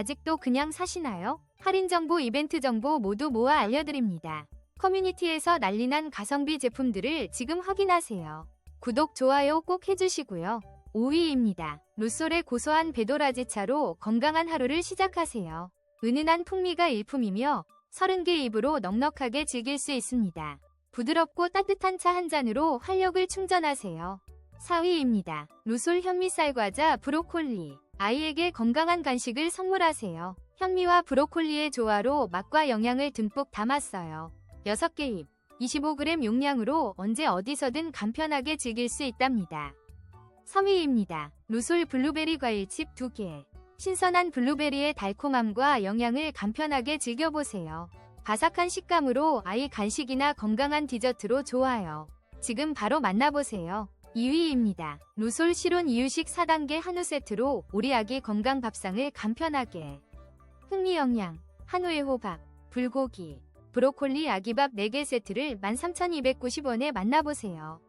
아직도 그냥 사시나요? 할인 정보, 이벤트 정보 모두 모아 알려드립니다. 커뮤니티에서 난리난 가성비 제품들을 지금 확인하세요. 구독, 좋아요 꼭 해주시고요. 5위입니다. 루솔의 고소한 배도라지 차로 건강한 하루를 시작하세요. 은은한 풍미가 일품이며 30개 입으로 넉넉하게 즐길 수 있습니다. 부드럽고 따뜻한 차 한 잔으로 활력을 충전하세요. 4위입니다. 루솔 현미쌀 과자 브로콜리. 아이에게 건강한 간식을 선물하세요. 현미와 브로콜리의 조화로 맛과 영양을 듬뿍 담았어요. 6개 입, 25g 용량으로 언제 어디서든 간편하게 즐길 수 있답니다. 3위입니다. 루솔 블루베리 과일칩 2개. 신선한 블루베리의 달콤함과 영양을 간편하게 즐겨보세요. 바삭한 식감으로 아이 간식이나 건강한 디저트로 좋아요. 지금 바로 만나보세요. 2위입니다. 루솔 실온 이유식 4단계 한우 세트로 우리 아기 건강 밥상을 간편하게. 흥미 영양, 한우의 호박, 불고기, 브로콜리 아기밥 4개 세트를 13,290원에 만나보세요.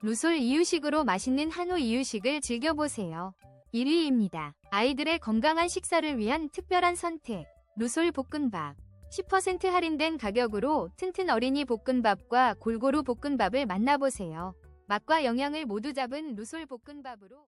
루솔 이유식으로 맛있는 한우 이유식을 즐겨보세요. 1위입니다. 아이들의 건강한 식사를 위한 특별한 선택. 루솔 볶음밥. 10% 할인된 가격으로 튼튼 어린이 볶음밥과 골고루 볶음밥을 만나보세요. 맛과 영양을 모두 잡은 루솔 볶음밥으로